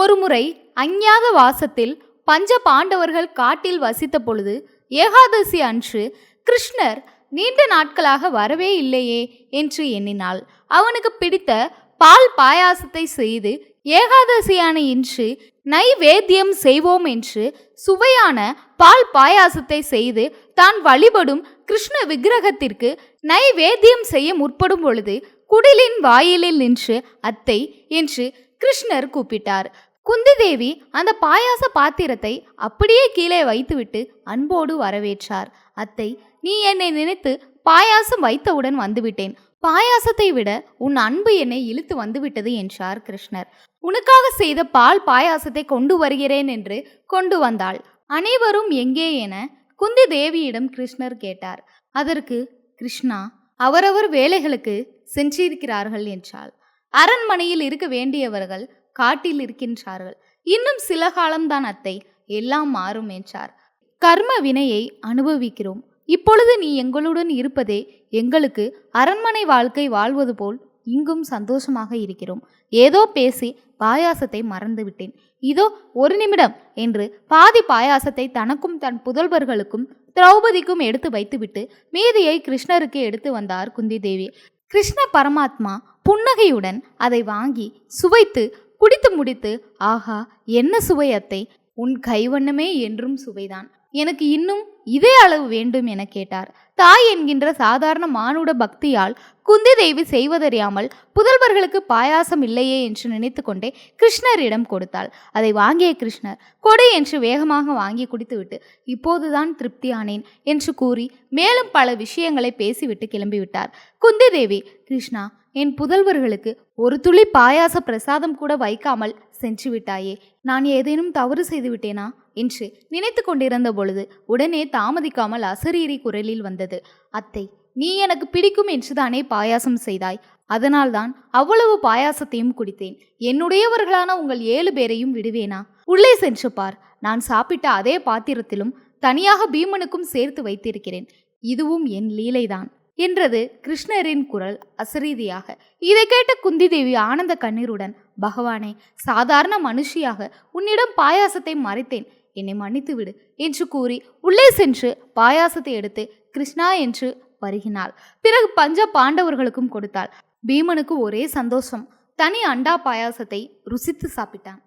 ஒருமுறை அஞ்ஞாத வாசத்தில் பஞ்ச பாண்டவர்கள் காட்டில் வசித்த பொழுது ஏகாதசி அன்று கிருஷ்ணர் நீண்ட நாட்களாக வரவே இல்லையே என்று எண்ணினாள். அவனுக்கு பிடித்த பால் பாயாசத்தை செய்து ஏகாதசியான இன்று நைவேத்தியம் செய்வோம் என்று சுவையான பால் பாயாசத்தை செய்து தான் வழிபடும் கிருஷ்ண விக்கிரகத்திற்கு நைவேத்தியம் செய்ய முற்படும் பொழுது குடிலின் வாயிலில் நின்று அத்தை என்று கிருஷ்ணர் கூப்பிட்டார். குந்தி தேவி அந்த பாயாச பாத்திரத்தை அப்படியே கீழே வைத்துவிட்டு அன்போடு வரவேற்றார். அத்தை நீ என்னை நினைத்து பாயாசம் வைத்தவுடன் வந்துவிட்டேன். பாயாசத்தை விட உன் அன்பு என்னை இழுத்து வந்துவிட்டது என்றார் கிருஷ்ணர். உனக்காக செய்த பால் பாயாசத்தை கொண்டு வருகிறேன் என்று கொண்டு வந்தாள். அனைவரும் எங்கே? என குந்தி தேவியிடம் கிருஷ்ணர் கேட்டார். அதற்கு கிருஷ்ணா அவரவர் வேலைகளுக்கு சென்றிருக்கிறார்கள் என்றாள். அரண்மனையில் இருக்க வேண்டியவர்கள் காட்டில் இருக்கின்றார்கள் இன்னும் சில காலம்தான் அத்தை எல்லாம் மாறும் என்றார். கர்ம வினையை அனுபவிக்கிறோம். இப்பொழுது நீ எங்களுடன் இருப்பதே எங்களுக்கு அரண்மனை வாழ்க்கை வாழ்வது போல் இங்கும் சந்தோஷமாக இருக்கிறோம். ஏதோ பேசி பாயாசத்தை மறந்துவிட்டேன் இதோ ஒரு நிமிடம் என்று பாதி பாயாசத்தை தனக்கும் தன் புதல்வர்களுக்கும் திரௌபதிக்கும் எடுத்து வைத்துவிட்டு மீதியை கிருஷ்ணருக்கு எடுத்து வந்தார் குந்தி தேவி கிருஷ்ண பரமாத்மா புன்னகையுடன் அதை வாங்கி சுவைத்து குடித்து முடித்து ஆஹா என்ன சுவை அத்தை? உன் கைவண்ணமே என்றும் சுவைதான். எனக்கு இன்னும் இதே அளவு வேண்டும் என கேட்டார். தாய் என்கின்ற சாதாரண மானுட பக்தியால் குந்தி தேவி செய்வதறியாமல் புதல்வர்களுக்கு பாயாசம் இல்லையே என்று நினைத்து கொண்டே கிருஷ்ணரிடம் கொடுத்தாள். அதை வாங்கிய கிருஷ்ணர். கொடை என்று வேகமாக வாங்கி குடித்துவிட்டு இப்போதுதான் திருப்தியானேன் என்று கூறி மேலும் பல விஷயங்களை பேசிவிட்டு கிளம்பிவிட்டார். குந்தி தேவி கிருஷ்ணா என் புதல்வர்களுக்கு ஒரு துளி பாயாச பிரசாதம் கூட வைக்காமல் சென்று விட்டாயே. நான் ஏதேனும் தவறு செய்து விட்டேனா? என்று நினைத்து கொண்டிருந்த பொழுது உடனே தாமதிக்காமல் அசரீரி குரலில் வந்தது. அத்தை நீ எனக்கு பிடிக்கும் என்றுதானே பாயாசம் செய்தாய். அதனால்தான் அவ்வளவு பாயாசத்தையும் குடித்தேன். என்னுடையவர்களான உங்கள் ஏழு பேரையும் விடுவேனா? உள்ளே சென்று பார். நான் சாப்பிட்ட அதே பாத்திரத்திலும் தனியாக பீமனுக்கும் சேர்த்து வைத்திருக்கிறேன். இதுவும் என் லீலைதான். என்றது கிருஷ்ணரின் குரல் அசரீதியாக. இதை கேட்ட குந்தி தேவி ஆனந்த கண்ணீருடன் பகவானே சாதாரண மனுஷியாக உன்னிடம் பாயாசத்தை மறைத்தேன். என்னை மன்னித்து விடு என்று கூறி உள்ளே சென்று பாயாசத்தை எடுத்து கிருஷ்ணா என்று வருகினாள் பிறகு பஞ்ச பாண்டவர்களுக்கும் கொடுத்தாள். பீமனுக்கு ஒரே சந்தோஷம். தனி அண்டா பாயாசத்தை ருசித்து சாப்பிட்டான்.